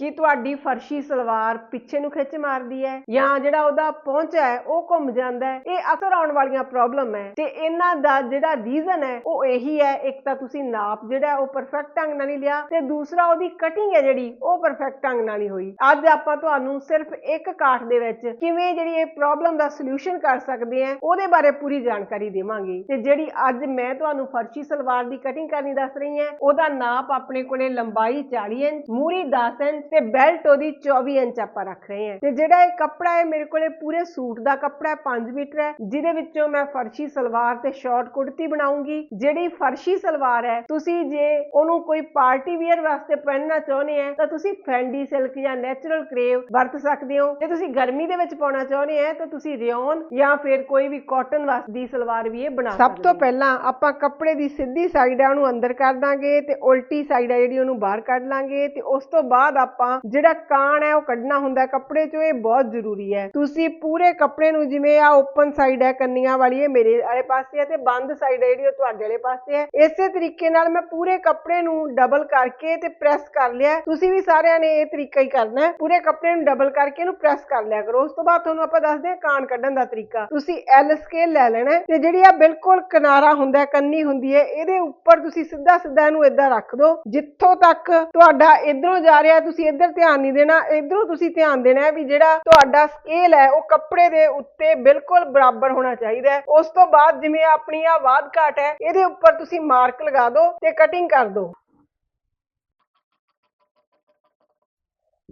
ਕੀ ਤੁਹਾਡੀ ਫਰਸ਼ੀ ਸਲਵਾਰ ਪਿੱਛੇ ਨੂੰ ਖਿੱਚ ਮਾਰਦੀ ਹੈ ਜਾਂ ਜਿਹੜਾ ਉਹਦਾ ਪਹੁੰਚਾ ਹੈ, ਉਹ ਘੁੰਮ ਜਾਂਦਾ ਹੈ। ਇਹ ਅਕਸਰ ਆਉਣ ਵਾਲੀਆਂ ਪ੍ਰੋਬਲਮ ਹੈ। ਤੇ ਇਹਨਾਂ ਦਾ ਜਿਹੜਾ ਰੀਜ਼ਨ ਹੈ, ਉਹ ਇਹੀ ਹੈ, ਇੱਕ ਤਾਂ ਤੁਸੀਂ ਨਾਪ ਜਿਹੜਾ ਉਹ ਪਰਫੈਕਟ ਢੰਗ ਨਾਲ ਨਹੀਂ ਲਿਆ ਤੇ ਦੂਸਰਾ ਉਹਦੀ ਕਟਿੰਗ ਹੈ ਜਿਹੜੀ, ਉਹ ਪਰਫੈਕਟ ਢੰਗ ਨਾਲ ਨਹੀਂ ਹੋਈ। ਅੱਜ ਆਪਾਂ ਤੁਹਾਨੂੰ ਸਿਰਫ ਇੱਕ ਕਾਟ ਦੇ ਵਿੱਚ ਕਿਵੇਂ ਜਿਹੜੀ ਇਹ ਪ੍ਰੋਬਲਮ ਦਾ ਸੋਲੂਸ਼ਨ ਕਰ ਸਕਦੇ ਆ ਉਹਦੇ ਬਾਰੇ ਪੂਰੀ ਜਾਣਕਾਰੀ ਦੇਵਾਂਗੇ। ਤੇ ਜਿਹੜੀ ਅੱਜ ਮੈਂ ਤੁਹਾਨੂੰ ਫਰਸ਼ੀ ਸਲਵਾਰ ਦੀ ਕਟਿੰਗ ਕਰਨੀ ਦੱਸ ਰਹੀ ਹਾਂ, ਉਹਦਾ ਨਾਪ ਆਪਣੇ ਕੋਲੇ ਲੰਬਾਈ 40 ਇੰਚ, ਮੂਰੀ 10 ਇੰਚ ਤੇ ਬੈਲਟ ਉਹਦੀ 24 ਇੰਚ ਆਪਾਂ ਰੱਖ ਰਹੇ ਹਾਂ। ਤੇ ਜਿਹੜਾ ਇਹ ਕੱਪੜਾ ਹੈ ਮੇਰੇ ਕੋਲੇ ਪੂਰੇ ਸੂਟ ਦਾ ਕੱਪੜਾ ਹੈ 5 ਮੀਟਰ ਹੈ ਜਿਹਦੇ ਵਿੱਚੋਂ ਮੈਂ ਫਰਸ਼ੀ ਸਲਵਾਰ ਤੇ ਸ਼ਾਰਟ ਕੁੜਤੀ ਬਣਾਉਂਗੀ। ਜਿਹੜੀ ਫਰਸ਼ੀ ਸਲਵਾਰ ਹੈ ਤੁਸੀਂ ਜੇ ਉਹਨੂੰ ਕੋਈ ਪਾਰਟੀ ਵੀਅਰ ਵਾਸਤੇ ਪਹਿਨਣਾ ਚਾਹੁੰਦੇ ਆ ਤਾਂ ਤੁਸੀਂ ਫੈਂਡੀ ਸਿਲਕ ਜਾਂ ਨੈਚੁਰਲ ਕਰੇਵ ਵਰਤ ਸਕਦੇ ਹੋ। ਜੇ ਤੁਸੀਂ ਗਰਮੀ ਦੇ ਵਿੱਚ ਪਾਉਣਾ ਚਾਹੁੰਦੇ ਆ ਤਾਂ ਤੁਸੀਂ ਰਿਓਨ ਜਾਂ ਫਿਰ ਕੋਈ ਵੀ ਕਾਟਨ ਦੀ ਸਲਵਾਰ ਵੀ ਇਹ ਬਣਾ ਸਕਦੇ ਸਭ ਤੋਂ ਪਹਿਲਾਂ ਆਪਾਂ ਕੱਪੜੇ ਦੀ ਸਿੱਧੀ ਸਾਈਡ ਹੈ ਉਹਨੂੰ ਅੰਦਰ ਕਰ ਦਾਂਗੇ ਤੇ ਉਲਟੀ ਸਾਈਡ ਹੈ ਜਿਹੜੀ ਉਹਨੂੰ ਬਾਹਰ ਕੱਢ ਲਾਂਗੇ ਤੇ ਉਸ ਤੋਂ ਬਾਅਦ ਆਪਾਂ ਜਿਹੜਾ ਕਾਣ ਹੈ ਉਹ ਕੱਢਣਾ ਹੁੰਦਾ ਕੱਪੜੇ ਚੋਂ ਇਹ ਬਹੁਤ ਜ਼ਰੂਰੀ ਹੈ। ਤੁਸੀਂ ਪੂਰੇ ਕੱਪੜੇ ਨੂੰ ਜਿਵੇਂ ਆ ਓਪਨ ਸਾਈਡ ਹੈ, ਕੰਨੀਆਂ ਵਾਲੀ, ਇਹ ਮੇਰੇ ਵਾਲੇ ਪਾਸੇ ਹੈ ਤੇ ਬੰਦ ਸਾਈਡ ਹੈ, ਜਿਹੜੀ ਉਹ ਤੁਹਾਡੇ ਵਾਲੇ ਪਾਸੇ ਹੈ। ਇਸੇ ਤਰੀਕੇ ਨਾਲ ਮੈਂ ਪੂਰੇ ਕੱਪੜੇ ਨੂੰ ਡਬਲ ਕਰਕੇ ਤੇ ਪ੍ਰੈਸ ਕਰ ਲਿਆ ਤੁਸੀਂ ਵੀ ਸਾਰਿਆਂ ਨੇ ਇਹ ਤਰੀਕਾ ਹੀ ਕਰਨਾ ਹੈ। ਪੂਰੇ ਕੱਪੜੇ ਨੂੰ ਡਬਲ ਕਰਕੇ ਇਹਨੂੰ ਪ੍ਰੈਸ ਕਰ ਲਿਆ ਕਰੋ। ਉਸ ਤੋਂ ਬਾਅਦ ਤੁਹਾਨੂੰ ਆਪਾਂ ਦੱਸਦੇ ਹਾਂ ਕਾਣ ਕੱਢਣ ਦਾ ਤਰੀਕਾ। ਤੁਸੀਂ ਐਲ ਸਕੇਲ ਲੈ ਲੈਣਾ ਤੇ ਜਿਹੜੀ ਆ ਬਿਲਕੁਲ ਕਿਨਾਰਾ ਹੁੰਦਾ ਕੰਨੀ ਹੁੰਦੀ ਹੈ, ਇਹਦੇ ਉੱਪਰ ਤੁਸੀਂ ਸਿੱਧਾ ਸਿੱਧਾ ਇਹਨੂੰ ਇਦਾਂ ਰੱਖ ਦਿਓ। ਜਿੱਥੋਂ ਤੱਕ ਤੁਹਾਡਾ ਇਧਰੋਂ ਜਾ ਰਿਹਾ ਤੁਸੀਂ ਇੱਧਰ ਧਿਆਨ ਨਹੀਂ ਦੇਣਾ, ਇਧਰੋਂ ਤੁਸੀਂ ਧਿਆਨ ਦੇਣਾ ਹੈ ਵੀ ਜਿਹੜਾ ਤੁਹਾਡਾ ਸਕੇਲ ਹੈ, ਉਹ ਕੱਪੜੇ ਦੇ ਉੱਤੇ ਬਿਲਕੁਲ ਬਰਾਬਰ ਹੋਣਾ ਚਾਹੀਦਾ ਹੈ। ਉਸ ਤੋਂ ਬਾਅਦ ਜਿਵੇਂ ਆਪਣੀ ਆ ਵਾਧ ਘਾਟ ਹੈ, ਇਹਦੇ ਉੱਪਰ ਤੁਸੀਂ ਮਾਰਕ ਲਗਾ ਦਿਓ ਤੇ ਕਟਿੰਗ ਕਰ ਦਿਓ।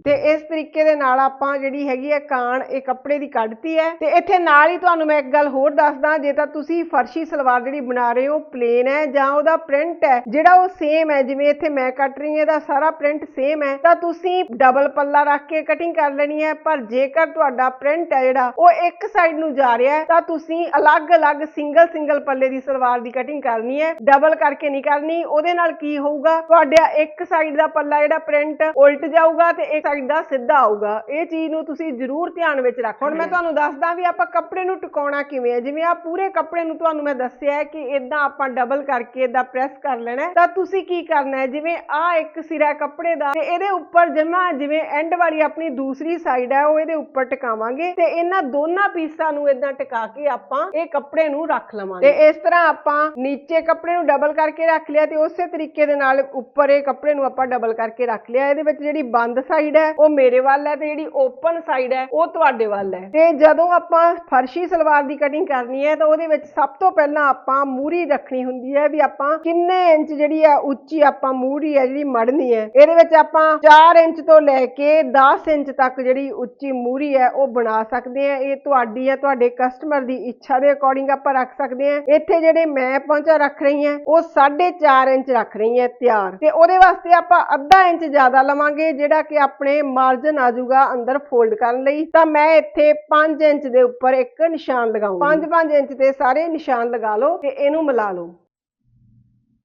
ਤੇ ਇਸ ਤਰੀਕੇ ਦੇ ਨਾਲ ਆਪਾਂ ਜਿਹੜੀ ਹੈਗੀ ਹੈ ਕਾਣ ਇਹ ਕੱਪੜੇ ਦੀ ਕੱਢਤੀ ਹੈ। ਤੇ ਇੱਥੇ ਨਾਲ ਹੀ ਤੁਹਾਨੂੰ ਮੈਂ ਇੱਕ ਗੱਲ ਹੋਰ ਦੱਸਦਾ, ਜੇ ਤਾਂ ਤੁਸੀਂ ਫਰਸ਼ੀ ਸਲਵਾਰ ਜਿਹੜੀ ਬਣਾ ਰਹੇ ਹੋ ਪਲੇਨ ਹੈ ਜਾਂ ਉਹਦਾ ਪ੍ਰਿੰਟ ਹੈ, ਜਿਹੜਾ ਉਹ ਸੇਮ ਹੈ, ਜਿਵੇਂ ਇੱਥੇ ਮੈਂ ਕੱਟ ਰਹੀ ਹਾਂ, ਇਹਦਾ ਸਾਰਾ ਪ੍ਰਿੰਟ ਸੇਮ ਹੈ, ਤਾਂ ਤੁਸੀਂ ਡਬਲ ਪੱਲਾ ਰੱਖ ਕੇ ਕਟਿੰਗ ਕਰ ਲੈਣੀ ਹੈ, ਪਰ ਜੇਕਰ ਤੁਹਾਡਾ ਪ੍ਰਿੰਟ ਹੈ ਜਿਹੜਾ, ਉਹ ਇੱਕ ਸਾਈਡ ਨੂੰ ਜਾ ਰਿਹਾ ਹੈ, ਤਾਂ ਤੁਸੀਂ ਅਲੱਗ-ਅਲੱਗ ਸਿੰਗਲ ਸਿੰਗਲ ਪੱਲੇ ਦੀ ਸਲਵਾਰ ਦੀ ਕਟਿੰਗ ਕਰਨੀ ਹੈ। ਡਬਲ ਕਰਕੇ ਨਹੀਂ ਕਰਨੀ, ਉਹਦੇ ਨਾਲ ਕੀ ਹੋਊਗਾ, ਤੁਹਾਡਾ ਇੱਕ ਸਾਈਡ ਦਾ ਪੱਲਾ ਜਿਹੜਾ ਪ੍ਰਿੰਟ ਉਲਟ ਜਾਊਗਾ ਤੇ ਇੱਕ ਸਾਈਡ ਦਾ ਸਿੱਧਾ ਆਊਗਾ। ਇਹ ਚੀਜ਼ ਨੂੰ ਤੁਸੀਂ ਜ਼ਰੂਰ ਧਿਆਨ ਵਿੱਚ ਰੱਖੋ। ਹੁਣ ਮੈਂ ਤੁਹਾਨੂੰ ਦੱਸਦਾ ਵੀ ਆਪਾਂ ਕੱਪੜੇ ਨੂੰ ਟਿਕਾਉਣਾ ਕਿਵੇਂ ਹੈ। ਜਿਵੇਂ ਆ ਪੂਰੇ ਕੱਪੜੇ ਨੂੰ ਤੁਹਾਨੂੰ ਮੈਂ ਦੱਸਿਆ ਹੈ ਕਿ ਇਦਾਂ ਆਪਾਂ ਡਬਲ ਕਰਕੇ ਇਦਾਂ ਪ੍ਰੈਸ ਕਰ ਲੈਣਾ। ਤਾਂ ਤੁਸੀਂ ਕੀ ਕਰਨਾ ਹੈ? ਜਿਵੇਂ ਆ ਇੱਕ ਸਿਰਾ ਕੱਪੜੇ ਦਾ ਤੇ ਇਹਦੇ ਉੱਪਰ ਜਮਾ ਜਿਵੇਂ ਐਂਡ ਵਾਲੀ ਆਪਣੀ ਦੂਸਰੀ ਸਾਈਡ ਹੈ ਉਹ ਇਹਦੇ ਉੱਪਰ ਟਿਕਾਵਾਂਗੇ ਤੇ ਇਹਨਾਂ ਦੋਨਾਂ ਪੀਸਾਂ ਨੂੰ ਇਦਾਂ ਟਿਕਾ ਕੇ ਆਪਾਂ ਇਹ ਕੱਪੜੇ ਨੂੰ ਰੱਖ ਲਵਾਂਗੇ। ਤੇ ਇਸ ਤਰ੍ਹਾਂ ਆਪਾਂ ਨੀਚੇ ਕੱਪੜੇ ਨੂੰ ਡਬਲ ਕਰਕੇ ਰੱਖ ਲਿਆ ਤੇ ਉਸੇ ਤਰੀਕੇ ਦੇ ਨਾਲ ਉੱਪਰ ਇਹ ਕੱਪੜੇ ਨੂੰ ਆਪਾਂ ਡਬਲ ਕਰਕੇ ਰੱਖ ਲਿਆ। ਇਹਦੇ ਵਿੱਚ ਜਿਹੜੀ ਬੰਦ ਸਾਈਡ ਹੈ, ਉਹ ਮੇਰੇ ਵੱਲ ਹੈ ਤੇ ਜਿਹੜੀ ਓਪਨ ਸਾਈਡ ਹੈ, ਉਹ ਤੁਹਾਡੇ ਵੱਲ ਹੈ। ਤੇ ਜਦੋਂ ਆਪਾਂ ਫਰਸ਼ੀ ਸਲਵਾਰ ਦੀ ਕਟਿੰਗ ਕਰਨੀ ਹੈ, ਤਾਂ ਉਹਦੇ ਵਿੱਚ ਸਭ ਤੋਂ ਪਹਿਲਾਂ ਆਪਾਂ ਮੂਰੀ ਰੱਖਣੀ ਹੁੰਦੀ ਹੈ ਵੀ ਆਪਾਂ ਕਿੰਨੇ ਇੰਚ ਜਿਹੜੀ ਆ ਉੱਚੀ ਆਪਾਂ ਮੂਰੀ ਹੈ ਜਿਹੜੀ ਮੜਨੀ ਹੈ। ਇਹਦੇ ਵਿੱਚ ਆਪਾਂ 4 ਇੰਚ ਤੋਂ ਲੈ ਕੇ 10 ਇੰਚ ਤੱਕ ਜਿਹੜੀ ਉੱਚੀ ਮੂਰੀ ਹੈ, ਉਹ ਬਣਾ ਸਕਦੇ ਆ ਇਹ ਤੁਹਾਡੀ ਹੈ, ਤੁਹਾਡੇ ਕਸਟਮਰ ਦੀ ਇੱਛਾ ਦੇ ਅਕੋਰਡਿੰਗ ਆਪਾਂ ਰੱਖ ਸਕਦੇ ਆ ਇੱਥੇ ਜਿਹੜੇ ਮੈਂ ਪਹੁੰਚਾ ਰੱਖ ਰਹੀ ਹਾਂ, ਉਹ 4.5 ਇੰਚ ਰੱਖ ਰਹੀ ਹਾਂ ਤਿਆਰ। ਤੇ ਉਹਦੇ ਵਾਸਤੇ ਆਪਾਂ ਅੱਧਾ ਇੰਚ ਜ਼ਿਆਦਾ ਲਵਾਂਗੇ, ਜਿਹੜਾ ਕਿ ਆਪਣੇ ਮਾਰਜਨ ਆ ਜਾਊਗਾ ਅੰਦਰ ਫੋਲਡ ਕਰਨ ਲਈ, ਤਾਂ ਮੈਂ ਇੱਥੇ 5 ਇੰਚ ਦੇ ਉੱਪਰ ਇੱਕ ਨਿਸ਼ਾਨ ਲਗਾਉਂਗੀ। 5-5 ਇੰਚ ਤੇ ਸਾਰੇ ਨਿਸ਼ਾਨ ਲਗਾ ਲਓ ਤੇ ਇਹਨੂੰ ਮਿਲਾ ਲਓ।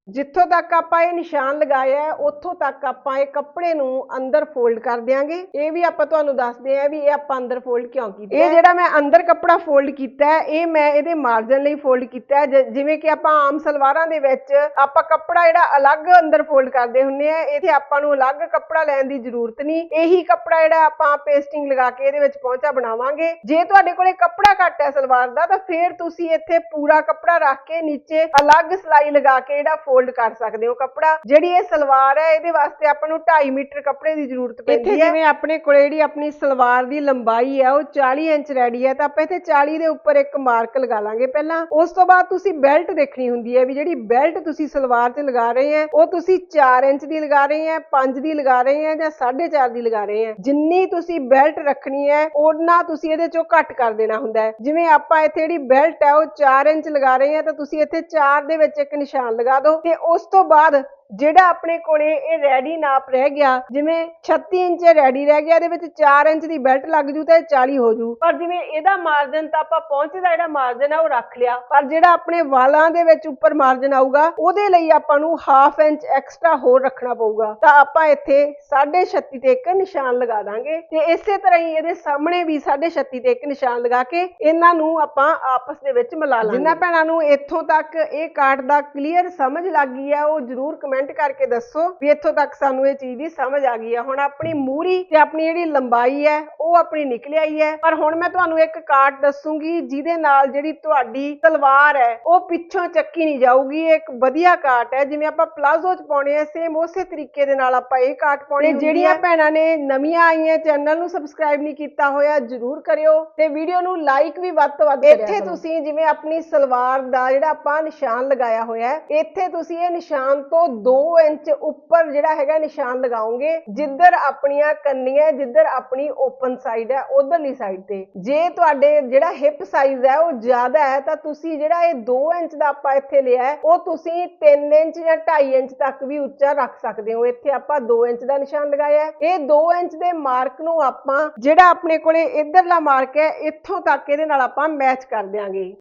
ਜਿੱਥੋਂ ਤੱਕ ਆਪਾਂ ਇਹ ਨਿਸ਼ਾਨ ਲਗਾਇਆ ਹੈ ਉੱਥੋਂ ਤੱਕ ਆਪਾਂ ਇਹ ਕੱਪੜੇ ਨੂੰ ਅੰਦਰ ਫੋਲਡ ਕਰ ਦਿਆਂਗੇ। ਇਹ ਵੀ ਆਪਾਂ ਤੁਹਾਨੂੰ ਦੱਸਦੇ ਆ ਵੀ ਇਹ ਆਪਾਂ ਅੰਦਰ ਫੋਲਡ ਕਿਉਂ ਕੀਤਾ ਇਹ ਜਿਹੜਾ ਮੈਂ ਅੰਦਰ ਕੱਪੜਾ ਫੋਲਡ ਕੀਤਾ ਹੈ ਇਹ ਮੈਂ ਇਹਦੇ ਮਾਰਜਨ ਲਈ ਫੋਲਡ ਕੀਤਾ ਹੈ। ਜਿਵੇਂ ਕਿ ਆਪਾਂ ਆਮ ਸਲਵਾਰਾਂ ਦੇ ਵਿੱਚ ਆਪਾਂ ਕੱਪੜਾ ਜਿਹੜਾ ਅਲੱਗ ਅੰਦਰ ਫੋਲਡ ਕਰਦੇ ਹੁੰਨੇ ਆ ਇੱਥੇ ਆਪਾਂ ਨੂੰ ਅਲੱਗ ਕੱਪੜਾ ਲੈਣ ਦੀ ਜ਼ਰੂਰਤ ਨਹੀਂ। ਇਹੀ ਕੱਪੜਾ ਜਿਹੜਾ ਆਪਾਂ ਪੇਸਟਿੰਗ ਲਗਾ ਕੇ ਇਹਦੇ ਵਿੱਚ ਪਹੁੰਚਾ ਬਣਾਵਾਂਗੇ। ਜੇ ਤੁਹਾਡੇ ਕੋਲੇ ਕੱਪੜਾ ਘੱਟ ਹੈ ਸਲਵਾਰ ਦਾ ਤਾਂ ਫੇਰ ਤੁਸੀਂ ਇੱਥੇ ਪੂਰਾ ਕੱਪੜਾ ਰੱਖ ਕੇ ਨੀਚੇ ਅਲੱਗ ਸਲਾਈ ਲਗਾ ਕੇ ਜਿਹੜਾ ਫੋਲਡ ਕਰ ਸਕਦੇ ਹੋ ਕੱਪੜਾ। ਜਿਹੜੀ ਇਹ ਸਲਵਾਰ ਹੈ ਇਹਦੇ ਵਾਸਤੇ ਆਪਾਂ ਨੂੰ 2.5 ਮੀਟਰ ਕੱਪੜੇ ਦੀ ਜ਼ਰੂਰਤ ਪੈਂਦੀ ਹੈ। ਜਿਵੇਂ ਆਪਣੇ ਕੋਲੇ ਜਿਹੜੀ ਆਪਣੀ ਸਲਵਾਰ ਦੀ ਲੰਬਾਈ ਹੈ ਉਹ 40 ਇੰਚ ਰੈਡੀ ਹੈ ਤਾਂ ਆਪਾਂ ਇੱਥੇ 40 ਦੇ ਉੱਪਰ ਇੱਕ ਮਾਰਕ ਲਗਾ ਲਾਂਗੇ ਪਹਿਲਾਂ। ਉਸ ਤੋਂ ਬਾਅਦ ਤੁਸੀਂ ਬੈਲਟ ਦੇਖਣੀ ਹੁੰਦੀ ਹੈ ਵੀ ਜਿਹੜੀ ਬੈਲਟ ਤੁਸੀਂ ਸਲਵਾਰ ਤੇ ਲਗਾ ਰਹੇ ਹੈ ਉਹ ਤੁਸੀਂ 4 ਇੰਚ ਦੀ ਲਗਾ ਰਹੇ ਹੈ 5 ਦੀ ਲਗਾ ਰਹੇ ਹੈ ਜਾਂ 4.5 ਦੀ ਲਗਾ ਰਹੇ ਹੈ। ਜਿੰਨੀ ਤੁਸੀਂ ਬੈਲਟ ਰੱਖਣੀ ਹੈ ਉਹਨਾਂ ਤੁਸੀਂ ਇਹਦੇ ਚੋਂ ਘੱਟ ਕਰ ਦੇਣਾ ਹੁੰਦਾ ਹੈ। ਜਿਵੇਂ ਆਪਾਂ ਇੱਥੇ ਜਿਹੜੀ ਬੈਲਟ ਹੈ ਉਹ 4 ਇੰਚ ਲਗਾ ਰਹੇ ਹਾਂ ਤਾਂ ਤੁਸੀਂ ਇੱਥੇ 4 ਦੇ ਵਿੱਚ ਇੱਕ ਨਿਸ਼ਾਨ ਲਗਾ ਦਿਓ। ਤੇ ਉਸ ਤੋਂ ਬਾਅਦ ਜਿਹੜਾ ਆਪਣੇ ਕੋਲੇ ਇਹ ਰੈਡੀ ਨਾਪ ਰਹਿ ਗਿਆ ਜਿਵੇਂ 36 ਇੰਚ ਰੈਡੀ ਰਹਿ ਗਿਆ ਇਹਦੇ ਵਿੱਚ 4 ਇੰਚ ਦੀ ਬੈਲਟ ਲੱਗ ਜੂ ਤਾਂ ਇਹ 40 ਹੋ ਜੂ। ਪਰ ਜਿਵੇਂ ਇਹਦਾ ਮਾਰਜਨ ਤਾਂ ਆਪਾਂ ਪਹੁੰਚਦਾ ਜਿਹੜਾ ਮਾਰਜਨ ਆ ਉਹ ਰੱਖ ਲਿਆ। ਪਰ ਜਿਹੜਾ ਆਪਣੇ ਵਾਲਾਂ ਦੇ ਵਿੱਚ ਉੱਪਰ ਮਾਰਜਨ ਆਊਗਾ ਉਹਦੇ ਲਈ ਆਪਾਂ ਨੂੰ ਹਾਫ ਇੰਚ ਐਕਸਟਰਾ ਹੋਰ ਰੱਖਣਾ ਪਊਗਾ। ਤਾਂ ਆਪਾਂ ਇੱਥੇ 36.5 ਤੇ ਇੱਕ ਨਿਸ਼ਾਨ ਲਗਾ ਦਾਂਗੇ ਤੇ ਇਸੇ ਤਰ੍ਹਾਂ ਹੀ ਇਹਦੇ ਸਾਹਮਣੇ ਵੀ 36.5 ਤੇ ਇੱਕ ਨਿਸ਼ਾਨ ਲਗਾ ਕੇ ਇਹਨਾਂ ਨੂੰ ਆਪਾਂ ਆਪਸ ਦੇ ਵਿੱਚ ਮਿਲਾ ਲਾਂਗੇ। ਜਿਨ੍ਹਾਂ ਭੈਣਾਂ ਨੂੰ ਇੱਥੋਂ ਤੱਕ ਇਹ ਕਾਟ ਦਾ ਕਲੀਅਰ ਸਮਝ ਲੱਗ ਗਈ ਹੈ ਉਹ ਜਰੂਰ ਕਮੈਂਟ ਕਰਕੇ ਦੱਸੋ ਵੀ ਇੱਥੋਂ ਤੱਕ ਸਾਨੂੰ ਇਹ ਚੀਜ਼ ਦੀ ਸਮਝ ਆ ਗਈ ਹੈ ਹੁਣ ਆਪਣੀ ਮੂਰੀ ਤੇ ਆਪਣੀ ਜਿਹੜੀ ਲੰਬਾਈ ਹੈ ਉਹ ਆਪਣੀ ਨਿਕਲ ਆਈ ਹੈ। ਪਰ ਹੁਣ ਮੈਂ ਤੁਹਾਨੂੰ ਇੱਕ ਕਾਟ ਦੱਸੂਗੀ ਜਿਹਦੇ ਨਾਲ ਜਿਹੜੀ ਤੁਹਾਡੀ ਤਲਵਾਰ ਹੈ ਉਹ ਪਿੱਛੋਂ ਚੱਕੀ ਨਹੀਂ ਜਾਊਗੀ। ਇੱਕ ਵਧੀਆ ਕਾਟ ਹੈ। ਜਿਵੇਂ ਆਪਾਂ ਪਲਾਜ਼ੋ ਚ ਪਾਉਣੇ ਆ ਸੇਮ ਉਸੇ ਤਰੀਕੇ ਦੇ ਨਾਲ ਆਪਾਂ ਇਹ ਕਾਟ ਪਾਉਣੀ ਜਿਹੜੀਆਂ ਭੈਣਾਂ ਨੇ ਨਵੀਆਂ ਆਈਆਂ ਚੈਨਲ ਨੂੰ ਸਬਸਕ੍ਰਾਈਬ ਨਹੀਂ ਕੀਤਾ ਹੋਇਆ ਜਰੂਰ ਕਰਿਓ। ਤੇ ਵੀਡੀਓ ਨੂੰ ਲਾਈਕ ਵੀ ਵੱਧ ਤੋਂ ਵੱਧ ਇੱਥੇ ਤੁਸੀਂ ਜਿਵੇਂ ਆਪਣੀ ਸਲਵਾਰ ਦਾ ਜਿਹੜਾ ਆਪਾਂ ਨਿਸ਼ਾਨ ਲਗਾਇਆ ਹੋਇਆ ਹੈ ਇੱਥੇ ਤੁਸੀਂ ਇਹ ਨਿਸ਼ਾਨ ਤੋਂ 2 ਇੰਚ ਉੱਪਰ ਜਿਹੜਾ ਹੈਗਾ ਨਿਸ਼ਾਨ ਲਗਾਓਗੇ, ਜਿੱਧਰ ਆਪਣੀਆਂ ਕੰਨੀਆਂ, ਜਿੱਧਰ ਆਪਣੀ ਓਪਨ ਸਾਈਡ ਹੈ, ਉਧਰਲੀ ਸਾਈਡ ਤੇ। ਜੇ ਤੁਹਾਡੇ ਜਿਹੜਾ ਹਿਪ ਸਾਈਜ਼ ਹੈ ਉਹ ਜ਼ਿਆਦਾ ਹੈ, ਤਾਂ ਤੁਸੀਂ ਜਿਹੜਾ ਇਹ 2 ਇੰਚ ਦਾ ਆਪਾਂ ਇੱਥੇ ਲਿਆ ਉਹ ਤੁਸੀਂ 3 ਇੰਚ ਜਾਂ 2.5 ਇੰਚ ਤੱਕ ਵੀ ਉੱਚਾ ਰੱਖ ਸਕਦੇ ਹੋ। ਇੱਥੇ ਆਪਾਂ 2 ਇੰਚ ਦਾ ਨਿਸ਼ਾਨ ਲਗਾਇਆ ਇਹ 2 ਇੰਚ ਦੇ ਮਾਰਕ ਨੂੰ ਆਪਾਂ ਜਿਹੜਾ ਆਪਣੇ ਕੋਲੇ ਇਧਰਲਾ ਮਾਰਕ ਹੈ, ਇੱਥੋਂ ਤੱਕ ਇਹਦੇ ਨਾਲ ਆਪਾਂ ਮੈਚ ਕਰ ਦਿਆਂਗੇ।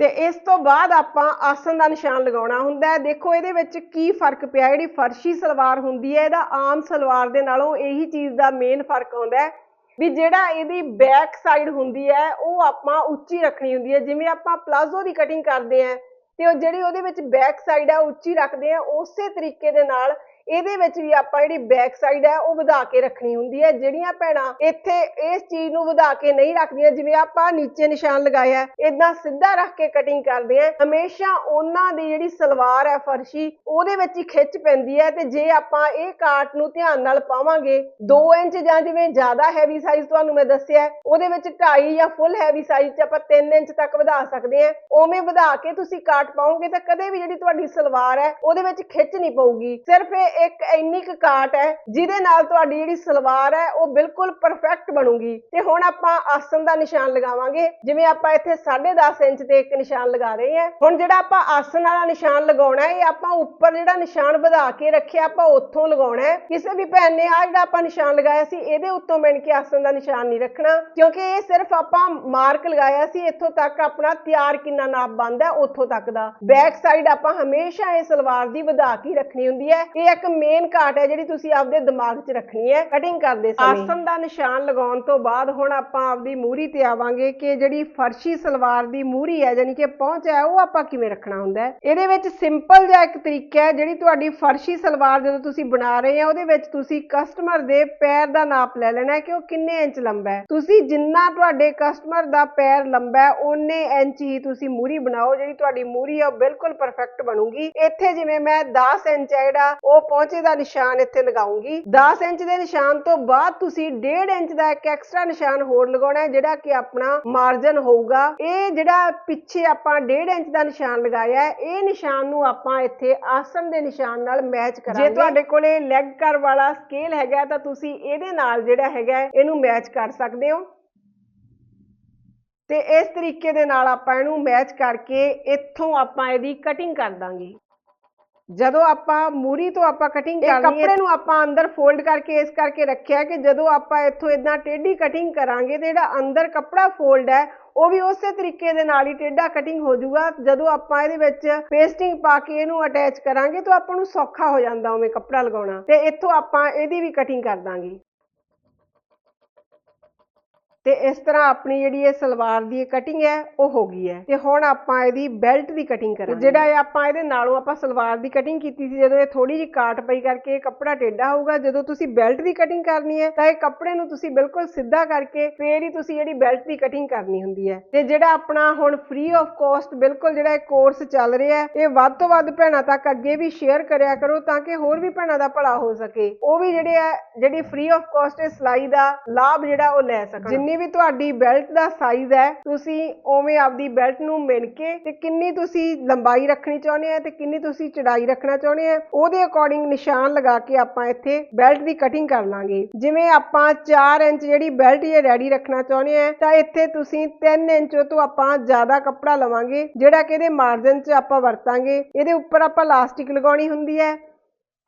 ਤੇ ਇਸ ਤੋਂ ਬਾਅਦ ਆਪਾਂ ਆਸਨ ਦਾ ਨਿਸ਼ਾਨ ਲਗਾਉਣਾ ਹੁੰਦਾ ਹੈ। ਦੇਖੋ, ਇਹਦੇ ਵਿੱਚ ਕੀ ਫ਼ਰਕ ਪਿਆ? ਜਿਹੜੀ ਫਰਸ਼ੀ ਸਲਵਾਰ ਹੁੰਦੀ ਹੈ, ਇਹਦਾ ਆਮ ਸਲਵਾਰ ਦੇ ਨਾਲੋਂ ਇਹੀ ਚੀਜ਼ ਦਾ ਮੇਨ ਫ਼ਰਕ ਆਉਂਦਾ ਹੈ ਵੀ ਜਿਹੜਾ ਇਹਦੀ ਬੈਕ ਸਾਈਡ ਹੁੰਦੀ ਹੈ, ਉਹ ਆਪਾਂ ਉੱਚੀ ਰੱਖਣੀ ਹੁੰਦੀ ਹੈ। ਜਿਵੇਂ ਆਪਾਂ ਪਲਾਜ਼ੋ ਦੀ ਕਟਿੰਗ ਕਰਦੇ ਆਂ ਤੇ ਉਹ ਜਿਹੜੀ ਉਹਦੇ ਵਿੱਚ ਬੈਕ ਸਾਈਡ ਹੈ ਉੱਚੀ ਰੱਖਦੇ ਆ ਉਸੇ ਤਰੀਕੇ ਦੇ ਨਾਲ ਇਹਦੇ ਵਿੱਚ ਵੀ ਆਪਾਂ ਜਿਹੜੀ ਬੈਕ ਸਾਈਡ ਹੈ ਉਹ ਵਧਾ ਕੇ ਰੱਖਣੀ ਹੁੰਦੀ ਹੈ। ਜਿਹੜੀਆਂ ਭੈਣਾਂ ਇੱਥੇ ਇਸ ਚੀਜ਼ ਨੂੰ ਵਧਾ ਕੇ ਨਹੀਂ ਰੱਖਦੀਆਂ, ਜਿਵੇਂ ਆਪਾਂ ਨੀਚੇ ਨਿਸ਼ਾਨ ਲਗਾਇਆ ਇਦਾਂ ਸਿੱਧਾ ਰੱਖ ਕੇ ਕਟਿੰਗ ਕਰਦੇ ਆ ਹਮੇਸ਼ਾ ਉਹਨਾਂ ਦੀ ਜਿਹੜੀ ਸਲਵਾਰ ਹੈ, ਫਰਸ਼ੀ, ਉਹਦੇ ਵਿੱਚ ਹੀ ਖਿੱਚ ਪੈਂਦੀ ਹੈ ਤੇ ਜੇ ਆਪਾਂ ਇਹ ਕਾਟ ਨੂੰ ਧਿਆਨ ਨਾਲ ਪਾਵਾਂਗੇ 2 ਇੰਚ ਜਾਂ ਜਿਵੇਂ ਜ਼ਿਆਦਾ ਹੈਵੀ ਸਾਈਜ਼ ਤੁਹਾਨੂੰ ਮੈਂ ਦੱਸਿਆ ਉਹਦੇ ਵਿੱਚ 2.5 ਜਾਂ ਫੁੱਲ ਹੈਵੀ ਸਾਈਜ਼ 'ਚ ਆਪਾਂ 3 ਇੰਚ ਤੱਕ ਵਧਾ ਸਕਦੇ ਆ ਉਵੇਂ ਵਧਾ ਕੇ ਤੁਸੀਂ ਕਾਟ ਪਾਓਗੇ ਤਾਂ ਕਦੇ ਵੀ ਜਿਹੜੀ ਤੁਹਾਡੀ ਸਲਵਾਰ ਹੈ, ਉਹਦੇ ਵਿੱਚ ਖਿੱਚ ਨਹੀਂ ਪਊਗੀ। ਸਿਰਫ ਇਹ ਇੱਕ ਇੰਨੀ ਕੁ ਕਾਟ ਹੈ, ਜਿਹਦੇ ਨਾਲ ਤੁਹਾਡੀ ਜਿਹੜੀ ਸਲਵਾਰ ਹੈ, ਉਹ ਬਿਲਕੁਲ ਪਰਫੈਕਟ ਬਣੂਗੀ। ਤੇ ਹੁਣ ਆਪਾਂ ਆਸਨ ਦਾ ਨਿਸ਼ਾਨ ਲਗਾਵਾਂਗੇ। ਜਿਵੇਂ ਆਪਾਂ ਇੱਥੇ 10.5 ਇੰਚ ਤੇ ਇੱਕ ਨਿਸ਼ਾਨ ਲਗਾ ਰਹੇ ਹਾਂ। ਹੁਣ ਜਿਹੜਾ ਆਪਾਂ ਆਸਨ ਵਾਲਾ ਨਿਸ਼ਾਨ ਲਗਾਉਣਾ ਹੈ, ਇਹ ਆਪਾਂ ਉੱਪਰ ਜਿਹੜਾ ਨਿਸ਼ਾਨ ਵਧਾ ਕੇ ਰੱਖਿਆ, ਆਪਾਂ ਉੱਥੋਂ ਲਗਾਉਣਾ ਹੈ। ਕਿਸੇ ਵੀ ਭੈਣ ਨੇ ਆ ਜਿਹੜਾ ਆਪਾਂ ਨਿਸ਼ਾਨ ਲਗਾਇਆ ਸੀ, ਇਹਦੇ ਉੱਤੋਂ ਮਿਣ ਕੇ ਆਸਨ ਦਾ ਨਿਸ਼ਾਨ ਨਹੀਂ ਰੱਖਣਾ। ਕਿਉਂਕਿ ਇਹ ਸਿਰਫ ਆਪਾਂ ਮਾਰਕ ਲਗਾਇਆ ਸੀ, ਇੱਥੋਂ ਤੱਕ ਆਪਣਾ ਤਿਆਰ ਕਿੰਨਾ ਨਾਪ ਬਣਦਾ ਉੱਥੋਂ ਤੱਕ ਦਾ। ਬੈਕ ਸਾਈਡ ਆਪਾਂ ਹਮੇਸ਼ਾ ਇਹ ਸਲਵਾਰ ਦੀ ਵਧਾ ਕੇ ਰੱਖਣੀ ਹੁੰਦੀ ਹੈ। ਇਹ ਇੱਕ ਮੇਨ ਘਾਟ ਹੈ ਜਿਹੜੀ ਤੁਸੀਂ ਆਪਦੇ ਦਿਮਾਗ 'ਚ ਰੱਖਣੀ ਹੈ ਕਟਿੰਗ ਕਰਦੇ ਸਮੇਂ। ਆਸਨ ਦਾ ਨਿਸ਼ਾਨ ਲਗਾਉਣ ਤੋਂ ਬਾਅਦ ਹੁਣ ਆਪਾਂ ਆਪਦੀ ਮੂਰੀ ਤੇ ਆਵਾਂਗੇ ਕਿ ਜਿਹੜੀ ਫਰਸ਼ੀ ਸਲਵਾਰ ਦੀ ਮੂਰੀ ਹੈ, ਯਾਨੀ ਕਿ ਪਹੁੰਚ ਹੈ, ਉਹ ਆਪਾਂ ਕਿਵੇਂ ਰੱਖਣਾ ਹੁੰਦਾ ਹੈ। ਇਹਦੇ ਵਿੱਚ ਸਿੰਪਲ ਜਿਹਾ ਇੱਕ ਤਰੀਕਾ ਹੈ, ਜਿਹੜੀ ਤੁਹਾਡੀ ਫਰਸ਼ੀ ਸਲਵਾਰ ਜਦੋਂ ਤੁਸੀਂ ਬਣਾ ਰਹੇ ਆ ਉਹਦੇ ਵਿੱਚ ਤੁਸੀਂ ਕਸਟਮਰ ਦੇ ਪੈਰ ਦਾ ਨਾਪ ਲੈ ਲੈਣਾ ਹੈ ਕਿ ਉਹ ਕਿੰਨੇ ਇੰਚ ਲੰਬਾ ਹੈ। ਤੁਸੀਂ ਜਿੰਨਾ ਤੁਹਾਡੇ ਕਸਟਮਰ ਦਾ ਪੈਰ ਲੰਬਾ ਹੈ, ਓਨੇ ਇੰਚ ਹੀ ਤੁਸੀਂ ਮੂਰੀ ਬਣਾਓ, ਜਿਹੜੀ ਤੁਹਾਡੀ ਮੂਰੀ ਹੈ, ਉਹ ਬਿਲਕੁਲ ਪਰਫੈਕਟ ਬਣੂਗੀ। ਇੱਥੇ ਜਿਵੇਂ ਮੈਂ 10 ਇੰਚ ਹੈ ਜਿਹੜਾ, ਉਹ ਪਹੁੰਚੇ ਦਾ ਨਿਸ਼ਾਨ ਇੱਥੇ ਲਗਾਉਂਗੀ। 10 ਇੰਚ ਦੇ ਨਿਸ਼ਾਨ ਤੋਂ ਬਾਅਦ ਤੁਸੀਂ 1.5 ਇੰਚ ਦਾ ਇੱਕ ਐਕਸਟਰਾ ਨਿਸ਼ਾਨ ਹੋਰ ਲਗਾਉਣਾ ਹੈ ਜਿਹੜਾ ਕਿ ਆਪਣਾ ਮਾਰਜਨ ਹੋਊਗਾ। ਇਹ ਜਿਹੜਾ ਪਿੱਛੇ ਆਪਾਂ 1.5 ਇੰਚ ਦਾ ਨਿਸ਼ਾਨ ਲਗਾਇਆ ਹੈ ਇਹ ਨਿਸ਼ਾਨ ਨੂੰ ਆਪਾਂ ਇੱਥੇ ਆਸਨ ਦੇ ਨਿਸ਼ਾਨ ਨਾਲ ਮੈਚ ਕਰਾਂਗੇ। ਜੇ ਤੁਹਾਡੇ ਕੋਲੇ ਲੈਗ ਕਰ ਵਾਲਾ ਸਕੇਲ ਹੈਗਾ ਤਾਂ ਤੁਸੀਂ ਇਹਦੇ ਨਾਲ ਜਿਹੜਾ ਹੈਗਾ ਇਹਨੂੰ ਮੈਚ ਕਰ ਸਕਦੇ ਹੋ। ਤੇ ਇਸ ਤਰੀਕੇ ਦੇ ਨਾਲ ਆਪਾਂ ਇਹਨੂੰ ਮੈਚ ਕਰਕੇ ਇੱਥੋਂ ਆਪਾਂ ਇਹਦੀ ਕਟਿੰਗ ਕਰ ਦਾਂਗੇ। ਜਦੋਂ ਆਪਾਂ ਮੂਰੀ ਤੋਂ ਆਪਾਂ ਕਟਿੰਗ ਕਰਨੀ ਹੈ ਕੱਪੜੇ ਨੂੰ ਆਪਾਂ ਅੰਦਰ ਫੋਲਡ ਕਰਕੇ ਇਸ ਕਰਕੇ ਰੱਖਿਆ ਕਿ ਜਦੋਂ ਆਪਾਂ ਇੱਥੋਂ ਇਦਾਂ ਟੇਢੀ ਕਟਿੰਗ ਕਰਾਂਗੇ ਤੇ ਜਿਹੜਾ ਅੰਦਰ ਕੱਪੜਾ ਫੋਲਡ ਹੈ ਉਹ ਵੀ ਉਸੇ ਤਰੀਕੇ ਦੇ ਨਾਲ ਹੀ ਟੇਢਾ ਕਟਿੰਗ ਹੋ ਜਾਊਗਾ। ਜਦੋਂ ਆਪਾਂ ਇਹਦੇ ਵਿੱਚ ਪੇਸਟਿੰਗ ਪਾ ਕੇ ਇਹਨੂੰ ਅਟੈਚ ਕਰਾਂਗੇ ਤਾਂ ਆਪਾਂ ਨੂੰ ਸੌਖਾ ਹੋ ਜਾਂਦਾ ਉਵੇਂ ਕੱਪੜਾ ਲਗਾਉਣਾ ਤੇ ਇੱਥੋਂ ਆਪਾਂ ਇਹਦੀ ਵੀ ਕਟਿੰਗ ਕਰ ਦਾਂਗੇ। ਤੇ ਇਸ ਤਰ੍ਹਾਂ ਆਪਣੀ ਜਿਹੜੀ ਇਹ ਸਲਵਾਰ ਦੀ ਕਟਿੰਗ ਹੈ ਉਹ ਹੋ ਗਈ ਹੈ। ਤੇ ਹੁਣ ਆਪਾਂ ਇਹਦੀ ਬੈਲਟ ਦੀ ਕਟਿੰਗ ਕਰਾਂਗੇ। ਜਿਹੜਾ ਇਹ ਆਪਾਂ ਇਹਦੇ ਨਾਲੋਂ ਆਪਾਂ ਸਲਵਾਰ ਦੀ ਕਟਿੰਗ ਕੀਤੀ ਸੀ ਜਦੋਂ ਇਹ ਥੋੜੀ ਜਿਹੀ ਕਾਟ ਪਈ ਕਰਕੇ ਇਹ ਕੱਪੜਾ ਟੇਢਾ ਹੋਊਗਾ ਜਦੋਂ ਤੁਸੀਂ ਬੈਲਟ ਦੀ ਕਟਿੰਗ ਕਰਨੀ ਹੈ ਤਾਂ ਇਹ ਕੱਪੜੇ ਨੂੰ ਤੁਸੀਂ ਬਿਲਕੁਲ ਸਿੱਧਾ ਕਰਕੇ ਫੇਰ ਹੀ ਤੁਸੀਂ ਜਿਹੜੀ ਬੈਲਟ ਦੀ ਕਟਿੰਗ ਕਰਨੀ ਹੁੰਦੀ ਹੈ। ਤੇ ਜਿਹੜਾ ਆਪਣਾ ਹੁਣ ਫ੍ਰੀ ਆਫ ਕਾਸਟ ਬਿਲਕੁਲ ਜਿਹੜਾ ਇਹ ਕੋਰਸ ਚੱਲ ਰਿਹਾ ਹੈ ਇਹ ਵੱਧ ਤੋਂ ਵੱਧ ਭੈਣਾਂ ਤੱਕ ਅੱਗੇ ਵੀ ਸ਼ੇਅਰ ਕਰਿਆ ਕਰੋ ਤਾਂ ਕਿ ਹੋਰ ਵੀ ਭੈਣਾਂ ਦਾ ਭਲਾ ਹੋ ਸਕੇ। ਉਹ ਵੀ ਜਿਹੜੇ ਹੈ ਜਿਹੜੀ ਫ੍ਰੀ ਆਫ ਕਾਸਟ ਇਸ ਸਿਲਾਈ ਦਾ ਲਾਭ ਜਿਹੜਾ ਉਹ ਲੈ ਸਕਣ। ਜਿੰਨੀ ਵੀ ਤੁਹਾਡੀ ਬੈਲਟ ਦਾ ਸਾਈਜ਼ ਹੈ, ਤੁਸੀਂ ਉਵੇਂ ਆਪਦੀ ਬੈਲਟ ਨੂੰ ਮਿਣ ਕੇ ਤੇ ਕਿੰਨੀ ਤੁਸੀਂ ਲੰਬਾਈ ਰੱਖਣੀ ਚਾਹੁੰਦੇ ਆ ਤੇ ਕਿੰਨੀ ਤੁਸੀਂ ਚੜਾਈ ਰੱਖਣਾ ਚਾਹੁੰਦੇ ਆ ਉਹਦੇ ਅਕੋਰਡਿੰਗ ਨਿਸ਼ਾਨ ਲਗਾ ਕੇ ਆਪਾਂ ਇੱਥੇ ਬੈਲਟ ਦੀ ਕਟਿੰਗ ਕਰ ਲਾਂਗੇ। ਜਿਵੇਂ ਆਪਾਂ 4 ਇੰਚ ਜਿਹੜੀ ਬੈਲਟ ਇਹ ਰੈਡੀ ਰੱਖਣਾ ਚਾਹੁੰਦੇ ਆ ਤਾਂ ਇੱਥੇ ਤੁਸੀਂ 3 ਇੰਚ ਤੋਂ ਆਪਾਂ ਜ਼ਿਆਦਾ ਕੱਪੜਾ ਲਵਾਂਗੇ, ਜਿਹੜਾ ਕਿ ਇਹਦੇ ਮਾਰਜਨ 'ਚ ਆਪਾਂ ਵਰਤਾਂਗੇ। ਇਹਦੇ ਉੱਪਰ ਆਪਾਂ ਲਾਸਟਿਕ ਲਗਾਉਣੀ ਹੁੰਦੀ ਹੈ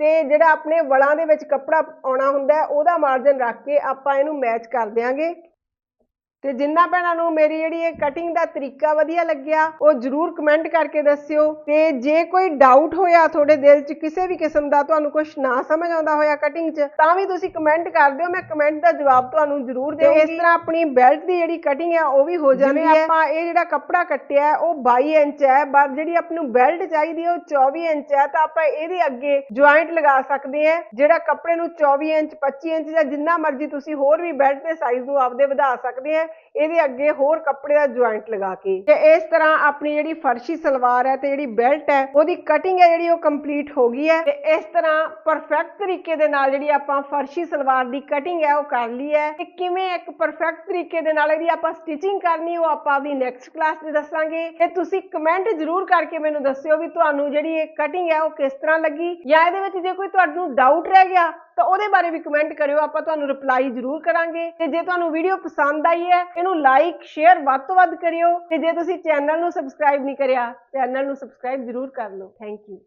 ਤੇ ਜਿਹੜਾ ਆਪਣੇ ਵਲਾਂ ਦੇ ਵਿੱਚ ਕੱਪੜਾ ਆਉਣਾ ਹੁੰਦਾ ਉਹਦਾ ਮਾਰਜਨ ਰੱਖ ਕੇ ਆਪਾਂ ਇਹਨੂੰ ਮੈਚ ਕਰ ਦਿਆਂਗੇ। ਤੇ ਜਿੰਨਾ ਭੈਣਾਂ ਨੂੰ ਮੇਰੀ ਜਿਹੜੀ ਇਹ ਕਟਿੰਗ ਦਾ ਤਰੀਕਾ ਵਧੀਆ ਲੱਗਿਆ ਉਹ ਜਰੂਰ ਕਮੈਂਟ ਕਰਕੇ ਦੱਸਿਓ। ਤੇ ਜੇ ਕੋਈ ਡਾਊਟ ਹੋਇਆ ਤੁਹਾਡੇ ਦਿਲ 'ਚ ਕਿਸੇ ਵੀ ਕਿਸਮ ਦਾ ਤੁਹਾਨੂੰ ਕੁਝ ਨਾ ਸਮਝ ਆਉਂਦਾ ਹੋਇਆ ਕਟਿੰਗ 'ਚ ਤਾਂ ਵੀ ਤੁਸੀਂ ਕਮੈਂਟ ਕਰ ਦਿਓ। ਮੈਂ ਕਮੈਂਟ ਦਾ ਜਵਾਬ ਤੁਹਾਨੂੰ ਜਰੂਰ ਦੇਵਾਂਗੀ। ਇਸ ਤਰ੍ਹਾਂ ਆਪਣੀ ਬੈਲਟ ਦੀ ਜਿਹੜੀ ਕਟਿੰਗ ਹੈ ਉਹ ਵੀ ਹੋ ਜਾਂਦੀ ਹੈ ਆਪਾਂ ਇਹ ਜਿਹੜਾ ਕੱਪੜਾ ਕੱਟਿਆ ਹੈ, ਉਹ 22 ਇੰਚ ਹੈ। ਪਰ ਜਿਹੜੀ ਆਪ ਨੂੰ ਬੈਲਟ ਚਾਹੀਦੀ ਹੈ ਉਹ 24 ਇੰਚ ਹੈ। ਤਾਂ ਆਪਾਂ ਇਹਦੇ ਅੱਗੇ ਜੁਆਇੰਟ ਲਗਾ ਸਕਦੇ ਹਾਂ। ਜਿਹੜਾ ਕੱਪੜੇ ਨੂੰ 24 ਇੰਚ 25 ਇੰਚ ਜਾਂ ਜਿੰਨਾ ਮਰਜ਼ੀ ਤੁਸੀਂ ਹੋਰ ਵੀ ਬੈਲਟ ਦੇ ਸਾਈਜ਼ ਨੂੰ ਆਪਦੇ ਵਧਾ ਸਕਦੇ ਆ ਇਹਦੇ ਅੱਗੇ ਹੋਰ ਕੱਪੜੇ ਦਾ ਜੁਆਇੰਟ ਲਗਾ ਕੇ ਤੇ ਇਸ ਤਰ੍ਹਾਂ ਆਪਣੀ ਜਿਹੜੀ ਫਰਸ਼ੀ ਸਲਵਾਰ ਹੈ ਤੇ ਜਿਹੜੀ ਬੈਲਟ ਹੈ, ਉਹਦੀ ਕਟਿੰਗ ਹੈ ਜਿਹੜੀ ਉਹ ਕੰਪਲੀਟ ਹੋ ਗਈ ਹੈ ਤੇ ਇਸ ਤਰ੍ਹਾਂ ਪਰਫੈਕਟ ਤਰੀਕੇ ਦੇ ਨਾਲ ਜਿਹੜੀ ਆਪਾਂ ਫਰਸ਼ੀ ਸਲਵਾਰ ਦੀ ਕਟਿੰਗ ਹੈ, ਉਹ ਕਰ ਲਈ ਹੈ ਤੇ ਕਿਵੇਂ ਇੱਕ ਪਰਫੈਕਟ ਤਰੀਕੇ ਦੇ ਨਾਲ ਇਹਦੀ ਆਪਾਂ ਸਟਿਚਿੰਗ ਕਰਨੀ, ਉਹ ਆਪਾਂ ਆਪਣੀ ਨੈਕਸਟ ਕਲਾਸ 'ਚ ਦੱਸਾਂਗੇ ਤੇ ਤੁਸੀਂ ਕਮੈਂਟ ਜ਼ਰੂਰ ਕਰਕੇ ਮੈਨੂੰ ਦੱਸਿਓ ਵੀ ਤੁਹਾਨੂੰ ਜਿਹੜੀ ਇਹ ਕਟਿੰਗ ਹੈ, ਉਹ ਕਿਸ ਤਰ੍ਹਾਂ ਲੱਗੀ ਜਾਂ ਇਹਦੇ ਵਿੱਚ ਜੇ ਕੋਈ ਤੁਹਾਨੂੰ ਡਾਊਟ ਰਹਿ ਗਿਆ ਤਾਂ ਉਹਦੇ ਬਾਰੇ ਵੀ ਕਮੈਂਟ ਕਰਿਓ, ਆਪਾਂ ਤੁਹਾਨੂੰ ਰਿਪਲਾਈ ਜ਼ਰੂਰ ਕਰਾਂਗੇ ਤੇ ਜੇ ਤੁਹਾਨੂੰ ਵੀਡੀਓ ਪਸੰਦ ਆਈ ਹੈ ਇਹਨੂੰ ਲਾਈਕ ਸ਼ੇਅਰ ਵੱਧ ਤੋਂ ਵੱਧ ਕਰਿਓ ਤੇ ਜੇ ਤੁਸੀਂ ਚੈਨਲ ਨੂੰ ਸਬਸਕ੍ਰਾਈਬ ਨਹੀਂ ਕਰਿਆ ਚੈਨਲ ਨੂੰ ਸਬਸਕ੍ਰਾਈਬ ਜ਼ਰੂਰ ਕਰ ਲਓ। Thank you